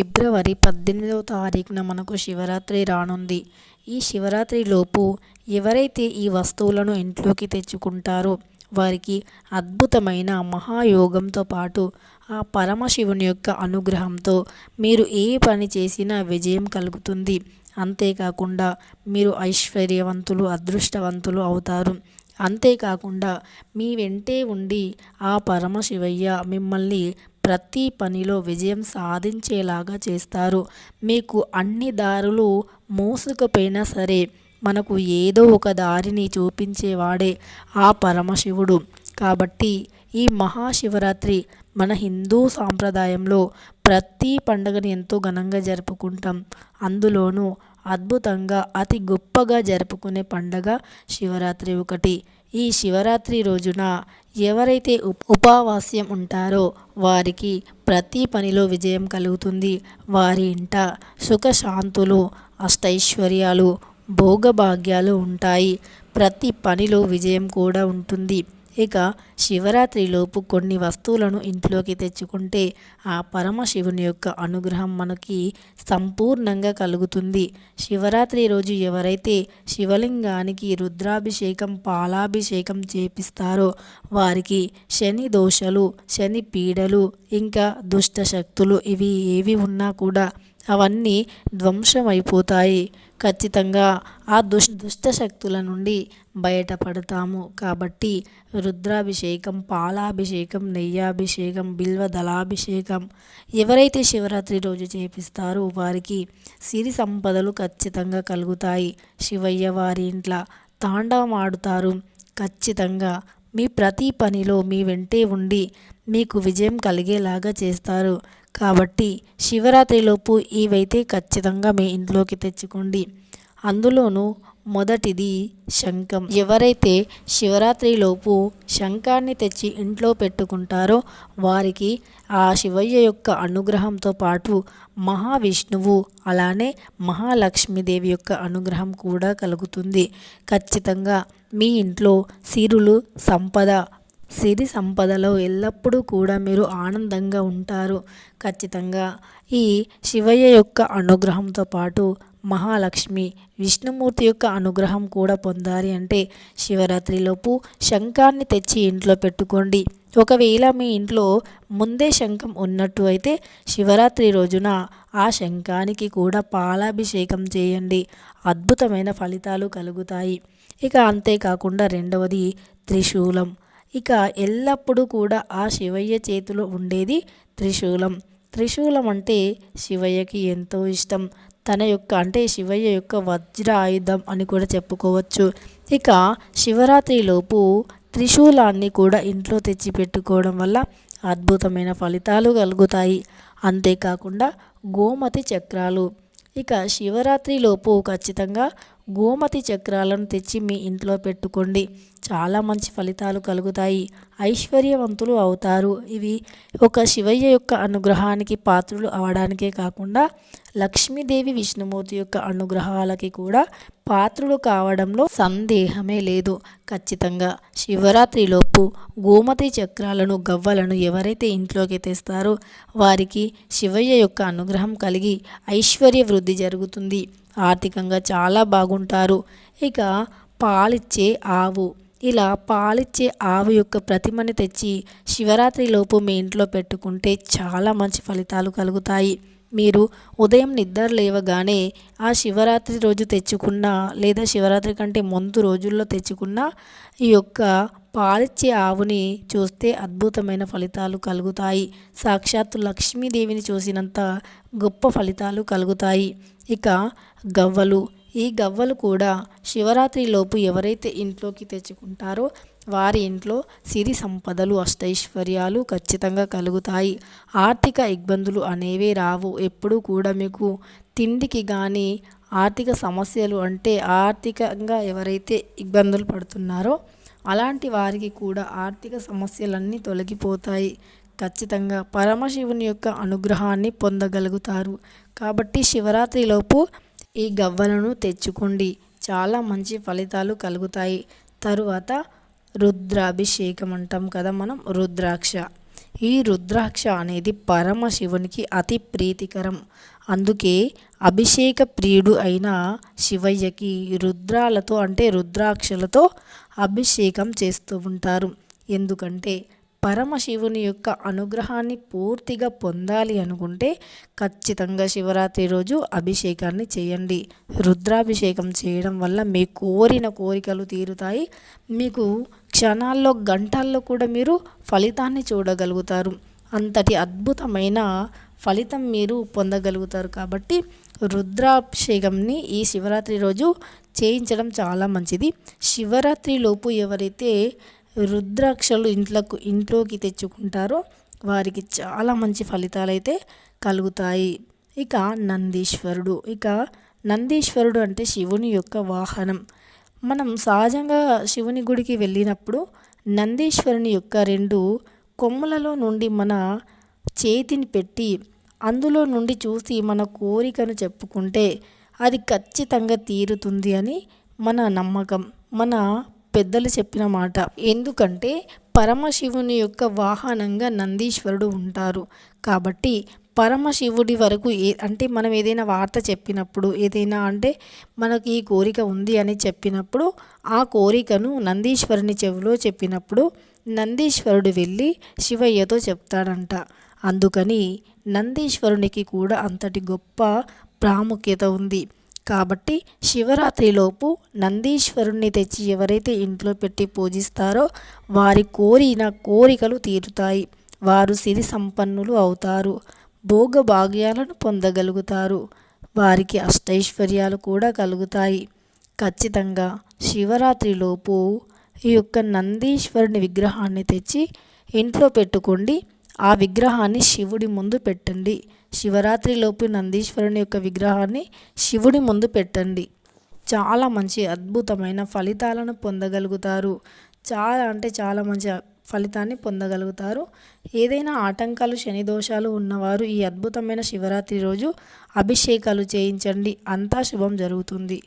ఫిబ్రవరి పద్దెనిమిదవ తారీఖున మనకు శివరాత్రి రానుంది. ఈ శివరాత్రిలోపు ఎవరైతే ఈ వస్తువులను ఇంట్లోకి తెచ్చుకుంటారో వారికి అద్భుతమైన మహాయోగంతో పాటు ఆ పరమశివుని యొక్క అనుగ్రహంతో మీరు ఏ పని చేసినా విజయం కలుగుతుంది. అంతేకాకుండా మీరు ఐశ్వర్యవంతులు అదృష్టవంతులు అవుతారు. అంతేకాకుండా మీ వెంటే ఉండి ఆ పరమశివయ్య మిమ్మల్ని ప్రతి పనిలో విజయం సాధించేలాగా చేస్తారు. మీకు అన్ని దారులు మోసుకుపోయినా సరే మనకు ఏదో ఒక దారిని చూపించేవాడే ఆ పరమశివుడు. కాబట్టి ఈ మహాశివరాత్రి మన హిందూ సాంప్రదాయంలో ప్రతి పండుగను ఎంతో ఘనంగా జరుపుకుంటాం. అందులోనూ అద్భుతంగా అతి గొప్పగా జరుపుకునే పండగ శివరాత్రి ఒకటి. ఈ శివరాత్రి రోజున ఎవరైతే ఉపవాస్యం ఉంటారో వారికి ప్రతి పనిలో విజయం కలుగుతుంది. వారి ఇంట సుఖశాంతులు అష్టైశ్వర్యాలు భోగభాగ్యాలు ఉంటాయి. ప్రతి పనిలో విజయం కూడా ఉంటుంది. ఇక శివరాత్రిలోపు కొన్ని వస్తువులను ఇంట్లోకి తెచ్చుకుంటే ఆ పరమశివుని యొక్క అనుగ్రహం మనకి సంపూర్ణంగా కలుగుతుంది. శివరాత్రి రోజు ఎవరైతే శివలింగానికి రుద్రాభిషేకం పాలాభిషేకం చేపిస్తారో వారికి శని దోషలు శని పీడలు ఇంకా దుష్ట శక్తులు ఇవి ఏవి ఉన్నా కూడా అవన్నీ ధ్వంసమైపోతాయి. ఖచ్చితంగా ఆ దుష్ దుష్ట శక్తుల నుండి బయటపడతాము. కాబట్టి రుద్రాభిషేకం పాలాభిషేకం నెయ్యాభిషేకం బిల్వ దళాభిషేకం ఎవరైతే శివరాత్రి రోజు చేపిస్తారో వారికి సిరి సంపదలు ఖచ్చితంగా కలుగుతాయి. శివయ్య వారి ఇంట్లో తాండవం ఆడుతారు. ఖచ్చితంగా మీ ప్రతి పనిలో మీ వెంటే ఉండి మీకు విజయం కలిగేలాగా చేస్తారు. కాబట్టి శివరాత్రిలోపు ఇవైతే ఖచ్చితంగా మీ ఇంట్లోకి తెచ్చుకోండి. అందులోనూ మొదటిది శంఖం. ఎవరైతే శివరాత్రిలోపు శంఖాన్ని తెచ్చి ఇంట్లో పెట్టుకుంటారో వారికి ఆ శివయ్య యొక్క అనుగ్రహంతో పాటు మహావిష్ణువు అలానే మహాలక్ష్మీదేవి యొక్క అనుగ్రహం కూడా కలుగుతుంది. ఖచ్చితంగా మీ ఇంట్లో సిరులు సంపద సిరి సంపదలో ఎల్లప్పుడూ కూడా మీరు ఆనందంగా ఉంటారు. ఖచ్చితంగా. ఈ శివయ్య యొక్క అనుగ్రహంతో పాటు మహాలక్ష్మి విష్ణుమూర్తి యొక్క అనుగ్రహం కూడా పొందాలి అంటే శివరాత్రిలోపు శంఖాన్ని తెచ్చి ఇంట్లో పెట్టుకోండి. ఒకవేళ మీ ఇంట్లో ముందే శంఖం ఉన్నట్టు అయితే శివరాత్రి రోజున ఆ శంఖానికి కూడా పాలాభిషేకం చేయండి. అద్భుతమైన ఫలితాలు కలుగుతాయి. ఇక అంతేకాకుండా రెండవది త్రిశూలం. ఇక ఎల్లప్పుడూ కూడా ఆ శివయ్య చేతిలో ఉండేది త్రిశూలం. త్రిశూలం అంటే శివయ్యకి ఎంతో ఇష్టం. తన యొక్క అంటే శివయ్య యొక్క వజ్ర ఆయుధం అని కూడా చెప్పుకోవచ్చు. ఇక శివరాత్రిలోపు త్రిశూలాన్ని కూడా ఇంట్లో తెచ్చి పెట్టుకోవడం వల్ల అద్భుతమైన ఫలితాలు కలుగుతాయి. అంతేకాకుండా గోమతి చక్రాలు. ఇక శివరాత్రిలోపు ఖచ్చితంగా గోమతి చక్రాలను తెచ్చి మీ ఇంట్లో పెట్టుకోండి. చాలా మంచి ఫలితాలు కలుగుతాయి. ఐశ్వర్యవంతులు అవుతారు. ఇవి ఒక శివయ్య యొక్క అనుగ్రహానికి పాత్రులు అవడానికే కాకుండా లక్ష్మీదేవి విష్ణుమూర్తి యొక్క అనుగ్రహాలకి కూడా పాత్రులు కావడంలో సందేహమే లేదు. ఖచ్చితంగా శివరాత్రిలోపు గోమతి చక్రాలను గవ్వలను ఎవరైతే ఇంట్లోకి తెస్తారో వారికి శివయ్య యొక్క అనుగ్రహం కలిగి ఐశ్వర్య వృద్ధి జరుగుతుంది. ఆర్థికంగా చాలా బాగుంటారు. ఇక పాలిచ్చే ఆవు. ఇలా పాలిచ్చే ఆవు యొక్క ప్రతిమని తెచ్చి శివరాత్రిలోపు మీ ఇంట్లో పెట్టుకుంటే చాలా మంచి ఫలితాలు కలుగుతాయి. మీరు ఉదయం నిద్ర లేవగానే ఆ శివరాత్రి రోజు తెచ్చుకున్న లేదా శివరాత్రి కంటే ముందు రోజుల్లో తెచ్చుకున్న ఈ యొక్క పాలిచ్చే ఆవుని చూస్తే అద్భుతమైన ఫలితాలు కలుగుతాయి. సాక్షాత్తు లక్ష్మీదేవిని చూసినంత గొప్ప ఫలితాలు కలుగుతాయి. ఇక గవ్వలు. ఈ గవ్వలు కూడా శివరాత్రిలోపు ఎవరైతే ఇంట్లోకి తెచ్చుకుంటారో వారి ఇంట్లో సిరి సంపదలు అష్టైశ్వర్యాలు ఖచ్చితంగా కలుగుతాయి. ఆర్థిక ఇబ్బందులు అనేవి రావు. ఎప్పుడూ కూడా మీకు తిండికి కానీ ఆర్థిక సమస్యలు అంటే ఆర్థికంగా ఎవరైతే ఇబ్బందులు పడుతున్నారో అలాంటి వారికి కూడా ఆర్థిక సమస్యలన్నీ తొలగిపోతాయి. ఖచ్చితంగా పరమశివుని యొక్క అనుగ్రహాన్ని పొందగలుగుతారు. కాబట్టి శివరాత్రిలోపు ఈ గవ్వలను తెచ్చుకోండి. చాలా మంచి ఫలితాలు కలుగుతాయి. తరువాత రుద్రాభిషేకం అంటాం కదా మనం రుద్రాక్ష. ఈ రుద్రాక్ష అనేది పరమశివునికి అతి ప్రీతికరం. అందుకే అభిషేక ప్రియుడు అయిన శివయ్యకి రుద్రాలతో అంటే రుద్రాక్షలతో అభిషేకం చేస్తూ ఉంటారు. ఎందుకంటే పరమశివుని యొక్క అనుగ్రహాన్ని పూర్తిగా పొందాలి అనుకుంటే ఖచ్చితంగా శివరాత్రి రోజు అభిషేకాన్ని చేయండి. రుద్రాభిషేకం చేయడం వల్ల మీ కోరిన కోరికలు తీరుతాయి. మీకు క్షణాల్లో గంటల్లో కూడా మీరు ఫలితాన్ని చూడగలుగుతారు. అంతటి అద్భుతమైన ఫలితం మీరు పొందగలుగుతారు కాబట్టి రుద్రాభిషేకంని ఈ శివరాత్రి రోజు చేయించడం చాలా మంచిది. శివరాత్రి లోపు ఎవరైతే రుద్రాక్షలు ఇంట్లోకి ఇంట్లోకి తెచ్చుకుంటారో. వారికి చాలా మంచి ఫలితాలు అయితే కలుగుతాయి. ఇక నందీశ్వరుడు. ఇక నందీశ్వరుడు అంటే శివుని యొక్క వాహనం. మనం సహజంగా శివుని గుడికి వెళ్ళినప్పుడు నందీశ్వరుని యొక్క రెండు కొమ్ములలో నుండి మన చేతిని పెట్టి అందులో నుండి చూసి మన కోరికను చెప్పుకుంటే అది ఖచ్చితంగా తీరుతుంది అని మన నమ్మకం. మన పెద్దలు చెప్పిన మాట. ఎందుకంటే పరమశివుని యొక్క వాహనంగా నందీశ్వరుడు ఉంటారు. కాబట్టి పరమశివుడి వరకు ఏ అంటే మనం ఏదైనా వార్త చెప్పినప్పుడు ఏదైనా అంటే మనకి ఈ కోరిక ఉంది అని చెప్పినప్పుడు ఆ కోరికను నందీశ్వరుని చెవిలో చెప్పినప్పుడు నందీశ్వరుడు వెళ్ళి శివయ్యతో చెప్తాడంట. అందుకని నందీశ్వరునికి కూడా అంతటి గొప్ప ప్రాముఖ్యత ఉంది. కాబట్టి శివరాత్రిలోపు నందీశ్వరుణ్ణి తెచ్చి ఎవరైతే ఇంట్లో పెట్టి పూజిస్తారో వారి కోరిన కోరికలు తీరుతాయి. వారు సిరి సంపన్నులు అవుతారు. భోగభాగ్యాలను పొందగలుగుతారు. వారికి అష్టైశ్వర్యాలు కూడా కలుగుతాయి. ఖచ్చితంగా శివరాత్రిలోపు ఈ యొక్క నందీశ్వరుని విగ్రహాన్ని తెచ్చి ఇంట్లో పెట్టుకోండి. ఆ విగ్రహాన్ని శివుడి ముందు పెట్టండి. శివరాత్రిలోపు నందీశ్వరుని యొక్క విగ్రహాన్ని శివుడి ముందు పెట్టండి. చాలా మంచి అద్భుతమైన ఫలితాలను పొందగలుగుతారు. చాలా అంటే చాలా మంచి ఫలితాన్ని పొందగలుగుతారు. ఏదైనా ఆటంకాలు శని దోషాలు ఉన్నవారు ఈ అద్భుతమైన శివరాత్రి రోజు అభిషేకాలు చేయించండి. అంతా శుభం జరుగుతుంది.